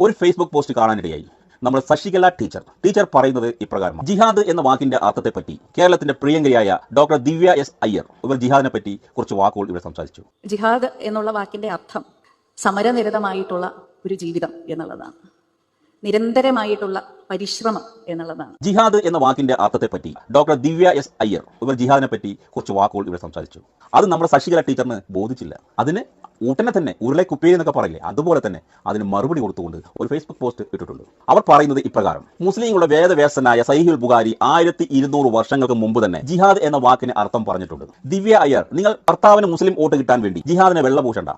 ഒരു Facebook post കാണാനിടയായി. നമ്മൾ ശശികല ടീച്ചർ ടീച്ചർ പറയുന്നത് ഇപ്രകാരം ജിഹാദ് എന്ന വാക്കിന്റെ അർത്ഥത്തെ പറ്റി കേരളത്തിന്റെ പ്രിയങ്കരിയായ ഡോക്ടർ ദിവ്യ എസ് അയ്യർ ഇവർ ജിഹാദിനെ പറ്റി കുറച്ച് വാക്കുകൾ ഇവിടെ സംസാരിച്ചു. ജിഹാദ് എന്നുള്ള വാക്കിന്റെ അർത്ഥം സമരനിരതമായിട്ടുള്ള ഒരു ജീവിതം എന്നുള്ളതാണ്. നിരന്തരമായിട്ടുള്ള പരിശ്രമം എന്നുള്ളതാണ്. ജിഹാദ് എന്ന വാക്കിന്റെ അർത്ഥത്തെ പറ്റി ഡോക്ടർ ദിവ്യ എസ് അയ്യർ ഇവർ ജിഹാദിനെ പറ്റി കുറച്ച് വാക്കുകൾ ഇവിടെ സംസാരിച്ചു. അത് നമ്മുടെ ശശികല ടീച്ചറിന് ബോധിച്ചില്ല. അതിന് ഉടനെ തന്നെ ഉരുളെ കുപ്പേരി എന്നൊക്കെ പറയില്ലേ അതുപോലെ തന്നെ അതിന് മറുപടി കൊടുത്തുകൊണ്ട് ഒരു ഫേസ്ബുക്ക് പോസ്റ്റ് ഇട്ടിട്ടുണ്ട്. അവർ പറയുന്നത് ഇപ്രകാരം മുസ്ലിങ്ങളുടെ വേദവ്യാസനായ സൈഹുൽ ബുഖാരി ആയിരത്തി ഇരുന്നൂറ് വർഷങ്ങൾക്ക് മുമ്പ് തന്നെ ജിഹാദ് എന്ന വാക്കിന് അർത്ഥം പറഞ്ഞിട്ടുണ്ട്. ദിവ്യ അയ്യർ നിങ്ങൾ ഭർത്താവിന് മുസ്ലിം വോട്ട് കിട്ടാൻ വേണ്ടി ജിഹാദിനെ വെള്ളപൂശണ്ട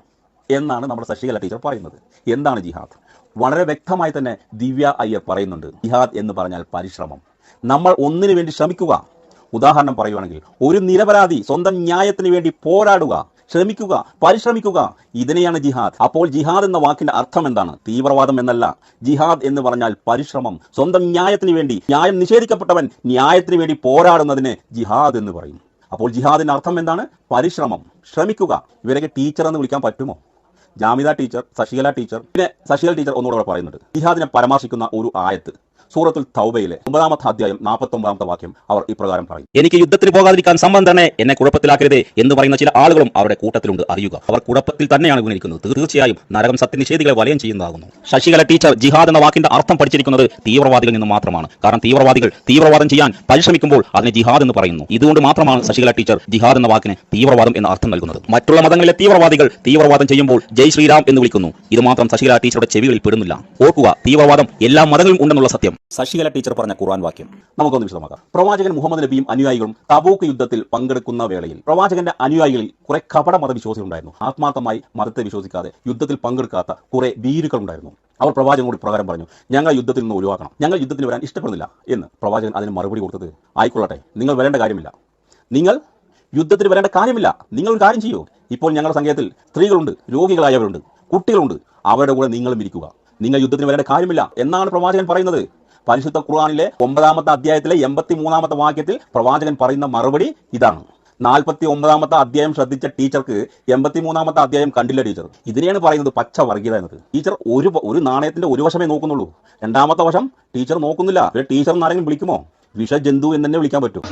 എന്നാണ് നമ്മുടെ ശശികല ടീച്ചർ പറയുന്നത്. എന്താണ് ജിഹാദ്? വളരെ വ്യക്തമായി തന്നെ ദിവ്യ അയ്യർ പറയുന്നുണ്ട് ജിഹാദ് എന്ന് പറഞ്ഞാൽ പരിശ്രമം. നമ്മൾ ഒന്നിനു വേണ്ടി ശ്രമിക്കുക. ഉദാഹരണം പറയുവാണെങ്കിൽ ഒരു നിരപരാധി സ്വന്തം ന്യായത്തിന് വേണ്ടി പോരാടുക. ശ്രമിക്കുക പരിശ്രമിക്കുക. ഇതിനെയാണ് ജിഹാദ്. അപ്പോൾ ജിഹാദ് എന്ന വാക്കിന്റെ അർത്ഥം എന്താണ്? തീവ്രവാദം എന്നല്ല. ജിഹാദ് എന്ന് പറഞ്ഞാൽ പരിശ്രമം. സ്വന്തം ന്യായത്തിന് വേണ്ടി ന്യായം നിഷേധിക്കപ്പെട്ടവൻ ന്യായത്തിന് വേണ്ടി പോരാടുന്നതിന് ജിഹാദ് എന്ന് പറയും. അപ്പോൾ ജിഹാദിന്റെ അർത്ഥം എന്താണ്? പരിശ്രമം. ശ്രമിക്കുക. ഇവരൊക്കെ ടീച്ചർ എന്ന് വിളിക്കാൻ പറ്റുമോ? ജാമിത ടീച്ചർ ശശികല ടീച്ചർ പിന്നെ ശശികല ടീച്ചർ ഒന്നുകൂടെ പറയുന്നുണ്ട്. ജിഹാദിനെ പരാമർശിക്കുന്ന ഒരു ആയത്ത്. സൂറത്തുൽ തൗബയിലെ ഒമ്പതാമത്തെ അധ്യായം നാൽപ്പത്തി ഒമ്പതാമത്തെ വാക്യം അവർ ഇപ്രകാരം പറയും. എനിക്ക് യുദ്ധത്തിന് പോകാതിരിക്കാൻ സംബന്ധം എന്നെ കുഴപ്പത്തിലാക്കരുത് എന്ന് പറയുന്ന ചില ആളുകളും അവരുടെ കൂട്ടത്തിലുണ്ട്. അറിയുക അവർ കുഴപ്പത്തിൽ തന്നെയാണ് വീണിരിക്കുന്നത്. തീർച്ചയായും നരകം സത്യനിഷേധികളെ വലയം ചെയ്യുന്നതാകുന്നു. ശശികല ടീച്ചർ ജിഹാദ് എന്ന വാക്കിന്റെ അർത്ഥം പഠിച്ചിരിക്കുന്നത് തീവ്രവാദികളിൽ നിന്ന് മാത്രമാണ്. കാരണം തീവ്രവാദികൾ തീവ്രവാദം ചെയ്യാൻ പരിശ്രമിക്കുമ്പോൾ അതിനെ ജിഹാദ് എന്ന് പറയുന്നു. ഇതുകൊണ്ട് മാത്രമാണ് ശശികല ടീച്ചർ ജിഹാദ് എന്ന വാക്കിന് തീവ്രവാദം എന്ന അർത്ഥം നൽകുന്നത്. മറ്റുള്ള മതങ്ങളിലെ തീവ്രവാദികൾ തീവ്രവാദം ചെയ്യുമ്പോൾ ജയ് ശ്രീരാം എന്ന് വിളിക്കുന്നു. ഇത് മാത്രം ശശികല ടീച്ചറുടെ ചെവികളിൽ പെടുന്നില്ല. ഓർക്കുക തീവ്രവാദം എല്ലാ മതങ്ങളും ഉണ്ടെന്നുള്ള സത്യം. ശശികല ടീച്ചർ പറഞ്ഞ ഖുർആൻ വാക്യം. നമുക്കൊന്ന് വിശദമാക്കാം. പ്രവാചകൻ മുഹമ്മദ് നബിയും അനുയായികളും തബൂക്ക് യുദ്ധത്തിൽ പങ്കെടുക്കുന്ന വേളയിൽ പ്രവാചകന്റെ അനുയായികളിൽ കുറെ കപട മതവിശ്വാസികളുണ്ടായിരുന്നു ആത്മാർത്ഥമായി മതത്തെ വിശ്വസിക്കാതെ യുദ്ധത്തിൽ പങ്കെടുക്കാത്ത കുറെ ഭീരുക്കൾ ഉണ്ടായിരുന്നു. അവർ പ്രവാചകനോട് പ്രകാരം പറഞ്ഞു ഞങ്ങൾ യുദ്ധത്തിൽ നിന്ന് ഒഴിവാക്കണം. ഞങ്ങൾ യുദ്ധത്തിൽ വരാൻ ഇഷ്ടപ്പെടുന്നില്ല എന്ന് പ്രവാചകൻ അതിന് മറുപടി കൊടുത്തത് ആയിക്കൊള്ളട്ടെ നിങ്ങൾ വരേണ്ട കാര്യമില്ല. നിങ്ങൾ യുദ്ധത്തിന് വരേണ്ട കാര്യമില്ല. നിങ്ങൾ ഒരു കാര്യം ചെയ്യൂ. ഇപ്പോൾ ഞങ്ങളുടെ സംഘത്തിൽ സ്ത്രീകളുണ്ട് രോഗികളായവരുണ്ട് കുട്ടികളുണ്ട്. അവരുടെ കൂടെ നിങ്ങളും ഇരിക്കുക. നിങ്ങൾ യുദ്ധത്തിന് വരേണ്ട കാര്യമില്ല എന്നാണ് പ്രവാചകൻ പറയുന്നത്. പരിശുദ്ധ ഖുർആാനിലെ ഒമ്പതാമത്തെ അധ്യായത്തിലെ എൺപത്തി മൂന്നാമത്തെ വാക്യത്തിൽ പ്രവാചകൻ പറയുന്ന മറുപടി ഇതാണ്. നാൽപ്പത്തി ഒമ്പതാമത്തെ അധ്യായം ശ്രദ്ധിച്ച ടീച്ചർക്ക് എൺപത്തി മൂന്നാമത്തെ അധ്യായം കണ്ടില്ല ടീച്ചർ. ഇതിനെയാണ് പറയുന്നത് പച്ച വർഗീയത എന്നത്. ടീച്ചർ ഒരു ഒരു നാണയത്തിന്റെ ഒരു വശമേ നോക്കുന്നുള്ളൂ. രണ്ടാമത്തെ വശം ടീച്ചർ നോക്കുന്നില്ല. ടീച്ചർ എന്നാരെങ്കിലും വിളിക്കുമോ? വിഷജന്തു എന്ന് തന്നെ വിളിക്കാൻ പറ്റും.